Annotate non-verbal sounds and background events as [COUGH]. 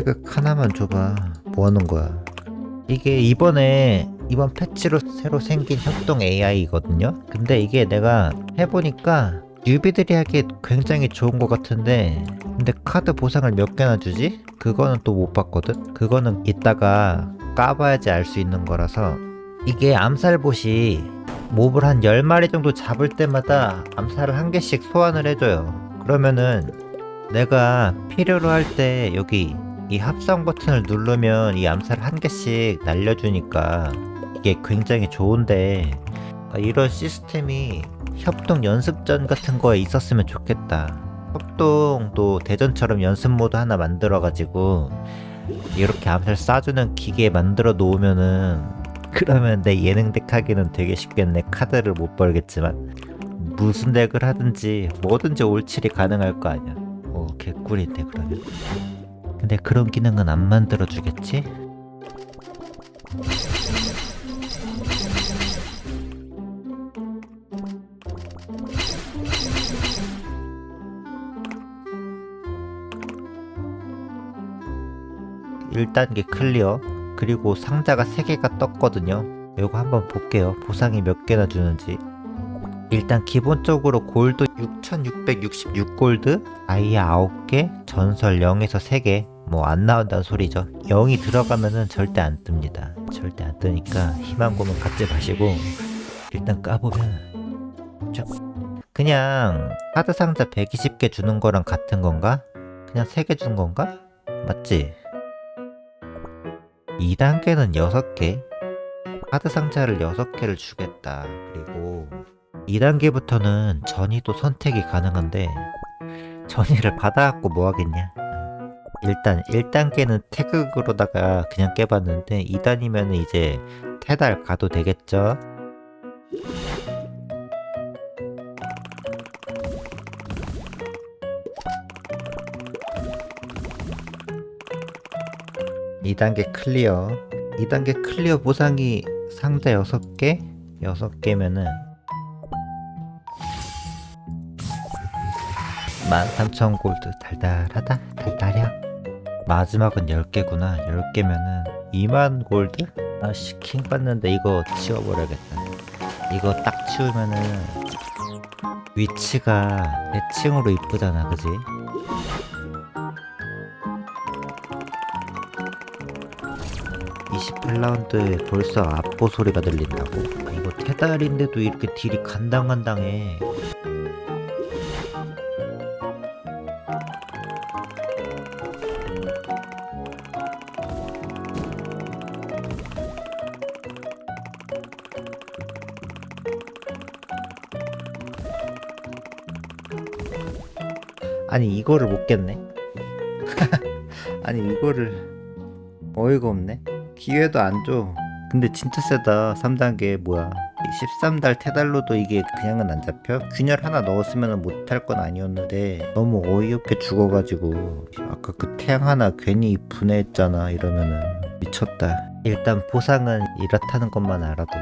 태극 하나만 줘봐. 뭐 하는 거야? 이게 이번에 이번 패치로 새로 생긴 협동 AI거든요. 근데 이게 내가 해보니까 뉴비들이 하기에 굉장히 좋은 것 같은데 근데 카드 보상을 몇 개나 주지? 그거는 또 못 봤거든? 그거는 이따가 까봐야지 알 수 있는 거라서 이게 암살봇이 몹을 한 10마리 정도 잡을 때마다 암살을 한 개씩 소환을 해줘요. 그러면은 내가 필요로 할 때 여기 이 합성 버튼을 누르면 이 암살 한 개씩 날려주니까 이게 굉장히 좋은데 아, 이런 시스템이 협동 연습전 같은 거에 있었으면 좋겠다. 협동도 대전처럼 연습 모드 하나 만들어가지고 이렇게 암살 쏴주는 기계 만들어 놓으면은 그러면 내 예능 덱 하기는 되게 쉽겠네. 카드를 못 벌겠지만 무슨 덱을 하든지 뭐든지 올칠이 가능할 거 아니야. 오 개꿀인데 그러면. 근데 그런 기능은 안 만들어 주겠지? 일단계 클리어. 그리고 상자가 3개가 떴거든요. 이거 한번 볼게요. 보상이 몇 개나 주는지 일단 기본적으로 골드 6666골드 아이야 9개 전설 0에서 3개 뭐 안 나온다는 소리죠 0이 들어가면은 절대 안 뜹니다 절대 안 뜨니까 희망 고문 갖지 마시고 일단 까보면 자, 그냥 카드 상자 120개 주는 거랑 같은 건가? 그냥 3개 준 건가? 맞지? 2단계는 6개 카드 상자를 6개를 주겠다 그리고 2단계부터는 전이도 선택이 가능한데 전이를 받아갖고 뭐 하겠냐? 일단 1단계는 태극으로다가 그냥 깨봤는데 2단이면 이제 태달 가도 되겠죠? 2단계 클리어. 2단계 클리어 보상이 상자 6개? 6개면은 13,000 골드 달달하다 달달해 마지막은 10개구나 10개면은 2만 골드? 아씨 킹 받는데 이거 치워버려야겠다 이거 딱 치우면은 위치가 대칭으로 이쁘잖아 그지? 이 28라운드에 벌써 압보 소리가 들린다고? 아, 이거 테달인데도 이렇게 딜이 간당간당해. 아니 이거를 못 깼네. [LAUGHS] 아니 이거를 어이가 없네. 기회도 안 줘. 근데 진짜 세다. 3단계 뭐야. 13달 테달로도 이게 그냥은 안 잡혀? 균열 하나 넣었으면 못할 건 아니었는데 너무 어이없게 죽어가지고 아까 그 태양 하나 괜히 분해했잖아 이러면은 미쳤다. 일단 보상은 이렇다는 것만 알아도